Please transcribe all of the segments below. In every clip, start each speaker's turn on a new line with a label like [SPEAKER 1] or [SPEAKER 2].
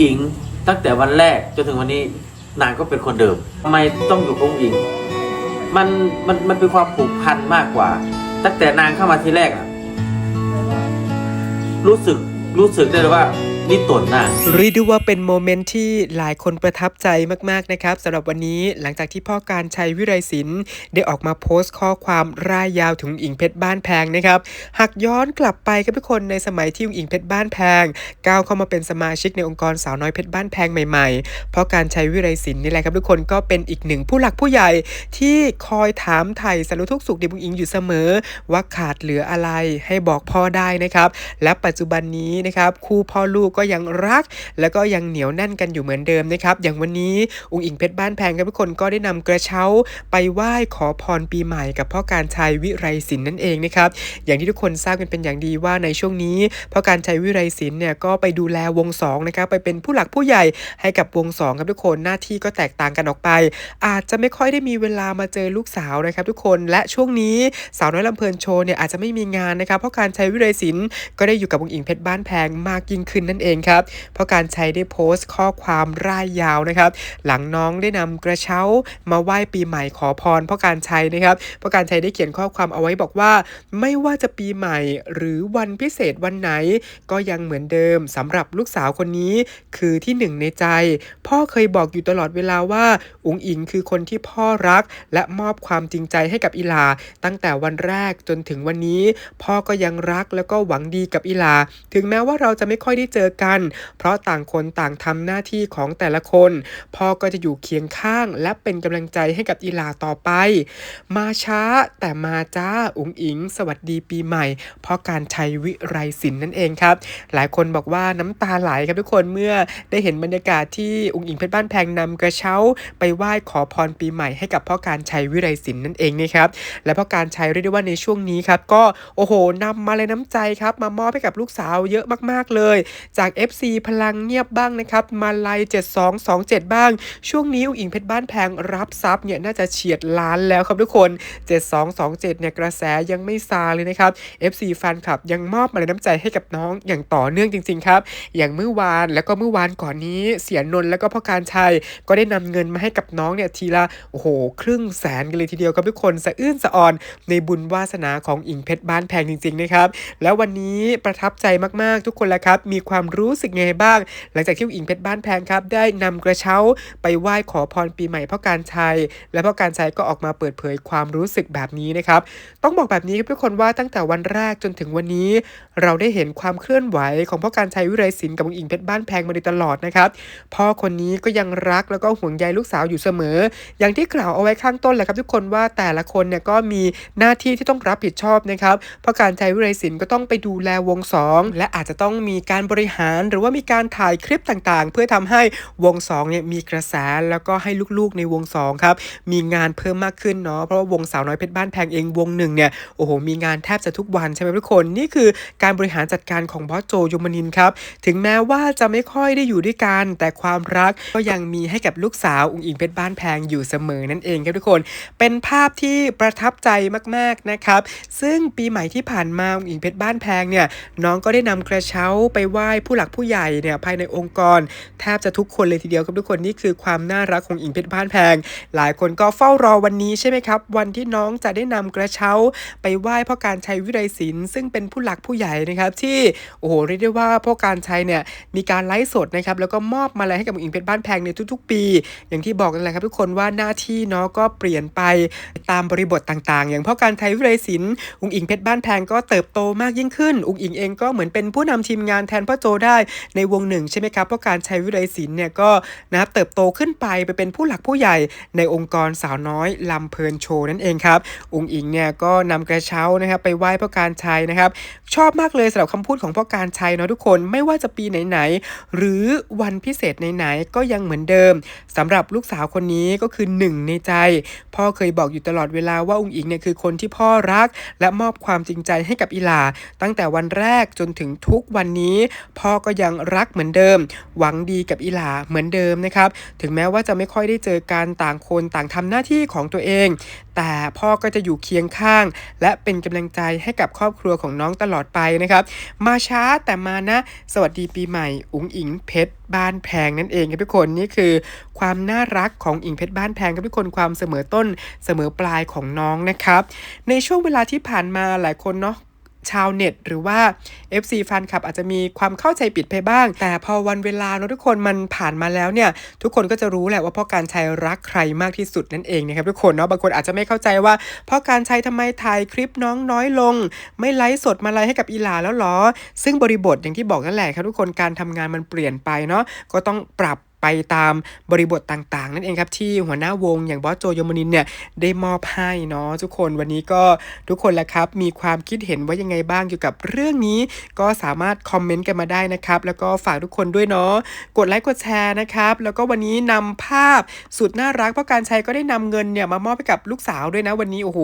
[SPEAKER 1] อิง ตั้งแต่วันแรกจนถึงวันนี้นางก็เป็นคนเดิมทำไมต้องอยู่กับอุ้งอิง มันมันมันเป็นความผูกพันมากกว่า ตั้งแต่นางเข้ามาทีแรกอะรู้สึกรู้สึกได้เลยว่า นี่ตนนาง
[SPEAKER 2] เรียกได้ว่าเป็นโมเมนต์ที่หลายคนประทับใจมากๆนะครับสำหรับวันนี้หลังจากที่พ่อการชัยวิไรศิลป์ได้ออกมาโพสต์ข้อความร่ายยาวถึงอิงเพชรบ้านแพงนะครับหากย้อนกลับไปกับทุกคนในสมัยที่อิงเพชรบ้านแพงก้าวเข้ามาเป็นสมาชิกในองค์กรสาวน้อยเพชรบ้านแพงใหม่ๆพ่อการชัยวิไรศิลป์นี่แหละครับทุกคนก็เป็นอีกหนึ่งผู้หลักผู้ใหญ่ที่คอยถามไถ่สารทุกสุขดิบอิงอยู่เสมอ ว่าขาดเหลืออะไรให้บอกพ่อได้นะครับ และปัจจุบันนี้นะครับคู่พ่อลูกก็ยังรัก แล้วก็ยังเหนียวแน่นกันอยู่เหมือนเดิมนะครับ อย่างวันนี้อุงอิงเพชรบ้านแพงครับทุกคนก็ได้นำกระเช้าไปไหว้ขอพรปีใหม่กับพ่อการชัยวิไรศิลป์นั่นเองนะครับ อย่างที่ทุกคนทราบกันเป็นอย่างดีว่าในช่วงนี้พ่อการชัยวิไรศิลป์เนี่ยก็ไปดูแลวงสองนะครับไปเป็นผู้หลักผู้ใหญ่ให้กับวงสองครับทุกคนหน้าที่ก็แตกต่างกันออกไป อาจจะไม่ค่อยได้มีเวลามาเจอลูกสาวนะครับ ทุกคนและช่วงนี้สาวน้อยลำเพลินโชว์เนี่ยอาจจะไม่มีงานนะครับเพราะการใช้วิไรศิลป์ก็ได้อยู่กับวงอิงเพชรบ้านแพงมากยิ่งขึ้นนั่นเองครับ เพราะการใช้ได้โพสต์ข้อความร่ายยาวนะครับ หลังน้องได้นำกระเช้ามาไหว้ปีใหม่ขอพรเพราะการใช้นะครับเพราะการใช้ได้เขียนข้อความเอาไว้บอกว่า ไม่ว่าจะปีใหม่หรือวันพิเศษวันไหน ก็ยังเหมือนเดิมสำหรับลูกสาวคนนี้ คือที่หนึ่งในใจ พ่อเคยบอกอยู่ตลอดเวลาว่า อุ๋งอิงคือคนที่พ่อรัก และมอบความจริงใจให้กับอิลา ตั้งแต่วันแรกจนถึงวันนี้ พ่อก็ยังรักแล้วก็หวังดีกับอิลา ถึงแม้ว่าเราจะไม่ค่อยได้เจอกัน เพราะต่างคนต่างทำหน้าที่ของแต่ละคน พ่อก็จะอยู่เคียงข้าง และเป็นกำลังใจให้กับอิลาต่อไป มาช้าแต่มาจ้าอุ๋งอิง สวัสดีปีใหม่ เพ่อการชัยวิไรศิลป์นั่นเองครับ หลายคนบอกว่าน้ำตาไหลครับทุกคนเมื่อได้เห็นบรรยากาศที่อุ๋งอิงเพชรบ้านแพงนำกระเช้า ไปไหว้ขอพรปีใหม่ให้กับพ่อการชัยวิไรศิลป์นั่นเองนะครับ และพ่อการชัยเรียกได้ว่าในช่วงนี้ครับก็โอ้โหนำมาเลยน้ำใจครับมามอบให้กับลูกสาวเยอะมากๆเลย จาก FC พลังเงียบบ้างนะครับ มาลัย7227 บ้าง ช่วงนี้อุ๋งอิงเพชรบ้านแพงรับทรัพย์เนี่ยน่าจะเฉียดล้านแล้วครับทุกคน 7227 เนี่ยกระแสยังไม่ซาเลยนะครับ FC แฟนคลับยังมอบมาเลยน้ำใจให้กับน้องอย่างต่อเนื่องจริง ๆ ครับ อย่างเมื่อวานแล้วก็เมื่อวานก่อนนี้เสียนนท์แล้วก็พ่อการชัยก็ได้นำเงินมาให้กับน้องเนี่ยทีละโอ้โห ครึ่งแสนกันเลยทีเดียวครับทุกคนสะอื้นสะออนในบุญวาสนาของอิงเพชรบ้านแพงจริงๆนะครับแล้ววันนี้ประทับใจมากๆทุกคนแล้วครับมีความรู้สึกไงบ้าง หลังจากที่อิงเพชรบ้านแพงครับ ได้นำกระเช้าไปไหว้ขอพรปีใหม่พ่อการชัย และพ่อการชัยก็ออกมาเปิดเผยความรู้สึกแบบนี้นะครับ ต้องบอกแบบนี้ครับทุกคนว่าตั้งแต่วันแรกจนถึงวันนี้ เราได้เห็นความเคลื่อนไหวของพ่อการชัยวิไรศิลป์กับวงอิงเพชรบ้านแพงมาโดยตลอดนะครับพ่อคนนี้ก็ยังรักแล้วก็ห่วงใยลูกสาวอยู่เสมอ อย่างที่กล่าวเอาไว้ข้างต้นแหละครับ ทุกคนว่าแต่ละคนเนี่ยก็มีหน้าที่ที่ต้องรับผิดชอบนะครับพราะการชัยวิไรศิลป์ก็ต้องไปดูแลวงสองและอาจจะต้องมีการบริหารหรือว่ามีการถ่ายคลิปต่างๆ เพื่อทำให้วงสองเนี่ยมีกระแสแล้วก็ให้ลูกๆในวงสองครับมีงานเพิ่มมากขึ้นเนาะเพราะว่าวงสาวน้อยเพชรบ้านแพงเองวงหนึ่งเนี่ยโอ้โหมีงานแทบจะทุกวันใช่ไหมทุกคนนี่คือการบริหารจัดการของบอสโจยมนินครับถึงแม้ว่าจะไม่ค่อยได้อยู่ด้วยกัน แต่ความรักก็ยังมีให้กับลูกสาวอุ๋งอิงเพชรบ้านแพงอยู่เสมอนั่นเองครับทุกคน เป็นภาพที่ประทับใจมากๆนะครับ ซึ่งปีใหม่ที่ผ่านมาอุ๋งอิงเพชรบ้านแพงเนี่ยน้องก็ได้นำกระเช้าไปไหว้ผู้หลักผู้ใหญ่เนี่ยภายในองค์กร แทบจะทุกคนเลยทีเดียวครับทุกคนนี่คือความน่ารักของอิงเพชรบ้านแพง หลายคนก็เฝ้ารอวันนี้ใช่ไหมครับ วันที่น้องจะได้นำกระเช้า ไปไหว้พ่อการชัยวิไรศิลป์ซึ่งเป็นผู้หลักผู้ใหญ่นะครับที่โอ้โหเรียกได้ว่าพ่อการชัยเนี่ยมีการไลฟ์สดนะครับแล้วก็มอบมาลัยให้กับอุ๋งอิงเพชรบ้านแพงในทุกๆ ปี อย่างที่บอกกันแหละครับทุกคนว่าหน้าที่เนาะก็เปลี่ยนไปตามบริบทต่างๆ อย่างพ่อการชัยวิไรศิลป์อุ๋งอิงเพชรบ้านแพงก็เติบโตมากยิ่งขึ้น อุ๋งอิงเองก็เหมือนเป็นผู้นำทีมงานแทนพ่อโจได้ในวงหนึ่งใช่ไหมครับ เพ่อการใชัยวิไรศิลป์เนี่ยก็นะครับเติบโตขึ้นไปไปเป็นผู้หลักผู้ใหญ่ในองค์กรสาวน้อยลำเพลินโชว์นั่นเองครับอุ๋งอิงเนี่ยก็นำกระเช้านะครับไปไหว้พ่อการชัยนะครับ ชอบมากเลยสำหรับคำพูดของพ่อการชัยเนาะทุกคนไม่ว่าจะปีไหนๆหรือวันพิเศษไหนๆก็ยังเหมือนเดิมสำหรับลูกสาวคนนี้ก็คือหนึ่งในใจ พ่อเคยบอกอยู่ตลอดเวลาว่าอุ๋งอิงเนี่ยคือคนที่พ่อรัก และมอบความจริงใจให้กับอิลา ตั้งแต่วันแรกจนถึงทุกวันนี้พ่อพ่อก็ยังรักเหมือนเดิม หวังดีกับอีหลาเหมือนเดิมนะครับ ถึงแม้ว่าจะไม่ค่อยได้เจอกันต่างคนต่างทำหน้าที่ของตัวเอง แต่พ่อก็จะอยู่เคียงข้าง และเป็นกำลังใจให้กับครอบครัวของน้องตลอดไปนะครับ มาช้าแต่มานะ สวัสดีปีใหม่ อุ๋งอิงเพชรบ้านแพงนั่นเองครับทุกคนนี่คือความน่ารักของอิงเพชรบ้านแพงครับทุกคนความเสมอต้นเสมอปลายของน้องนะครับ ในช่วงเวลาที่ผ่านมาหลายคนเนาะ ชาวเน็ต หรือว่า FC แฟนคลับอาจจะมีความเข้าใจผิดไปบ้าง แต่พอวันเวลาเนาะทุกคนมันผ่านมาแล้วเนี่ยทุกคนก็จะรู้แหละว่าพ่อการชัยรักใครมากที่สุดนั่นเองนะครับทุกคนเนาะบางคนอาจจะไม่เข้าใจว่าพ่อการชัยทำไมถ่ายคลิปน้องน้อยลง ไม่ไลฟ์สดมาไลฟ์ให้กับอีหลาแล้วหรอ ซึ่งบริบทอย่างที่บอกนั่นแหละครับทุกคนการทำงานมันเปลี่ยนไปเนาะก็ต้องปรับ ไปตามบริบทต่างๆ นั่นเองครับที่หัวหน้าวงอย่างบอสโจยมนินเนี่ยได้มอบให้เนาะทุกคนวันนี้ก็ทุกคนแหละครับ มีความคิดเห็นว่ายังไงบ้างเกี่ยวกับเรื่องนี้ ก็สามารถคอมเมนต์กันมาได้นะครับ แล้วก็ฝากทุกคนด้วยเนาะกดไลค์กดแชร์นะครับ แล้วก็วันนี้นำภาพสุดน่ารักเพราะการใช้ก็ได้นำเงินเนี่ยมามอบให้กับลูกสาวด้วยนะวันนี้โอ้โห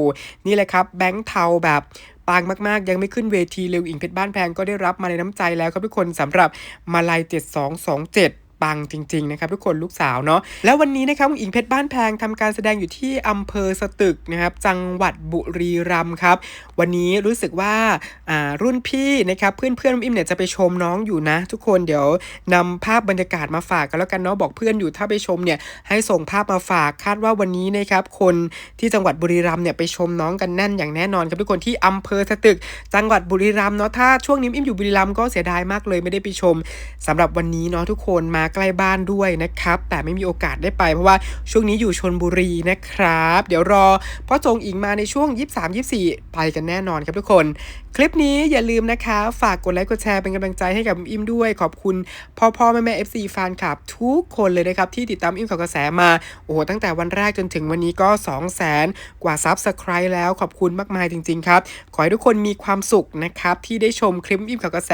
[SPEAKER 2] นี่แหละครับแบงค์เทาแบบปังมาก ๆ ยังไม่ขึ้นเวทีเร็วอิงเพชรบ้านแพงก็ได้รับมาในน้ำใจแล้วครับทุกคนสำหรับมาลัย 7227 ปังจริง ๆ นะครับทุกคนลูกสาวเนาะแล้ววันนี้นะครับอิงเพชรบ้านแพงทำการแสดงอยู่ที่อำเภอสตึกนะครับจังหวัดบุรีรัมย์ครับวันนี้รู้สึกว่าารุ่นพี่นะครับเพื่อนเพื่อนๆอิมเนี่ยจะไปชมน้องอยู่นะ ทุกคนเดี๋ยวนำภาพบรรยากาศมาฝากกันแล้วกันเนาะบอกเพื่อนอยู่ถ้าไปชมเนี่ยให้ส่งภาพมาฝากคาดว่าวันนี้นะครับคนที่จังหวัดบุรีรัมย์เนี่ยไปชมน้องกันแน่นอย่างแน่นอนครับทุกคนที่อำเภอสตึก จังหวัดบุรีรัมย์เนาะถ้าช่วงนี้อิมอยู่บุรีรัมย์ก็เสียดายมากเลยไม่ได้ไปชมสำหรับวันนี้เนาะทุกคนมาใกล้บ้านด้วยนะครับแต่ไม่มีโอกาสได้ไปเพราะว่าช่วงนี้อยู่ชนบุรีนะครับ เดี๋ยวรอพ่อจงอิงมาในช่วง 23-24 ไปกันแน่นอนครับทุกคน คลิปนี้อย่าลืมนะคะ ฝากกดไลค์กดแชร์เป็นกำลังใจให้กับอิมด้วย ขอบคุณพ่อพ่อแม่แม่ FC แฟนคลับ ทุกคนเลยนะครับ ที่ติดตามอิมข่าวกระแสมา โอ้โห ตั้งแต่วันแรกจนถึงวันนี้ก็ 2 0 0แสนกว่าซับสไคร b ์แล้วขอบคุณมากมายจริง ๆ ครับ ขอให้ทุกคนมีความสุขนะครับที่ได้ชมคลิปอิมข่าวกระแส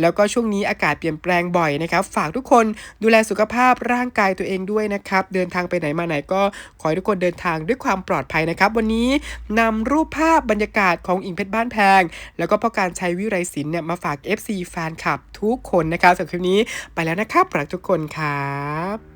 [SPEAKER 2] แล้วก็ช่วงนี้อากาศเปลี่ยนแปลงบ่อยนะครับฝากทุกคนดูแลสุขภาพร่างกายตัวเองด้วยนะครับเดินทางไปไหนมาไหนก็ขอให้ทุกคนเดินทางด้วยความปลอดภัยนะครับ วันนี้นำรูปภาพบรรยากาศของอิงเพชรบ้านแพง แล้วก็พ่อการชัยวิไรศิลป์เนี่ยมาฝาก FC แฟนคลับทุกคนนะครับสำหรับคลิปนี้ไปแล้วนะครับรักทุกคนครับ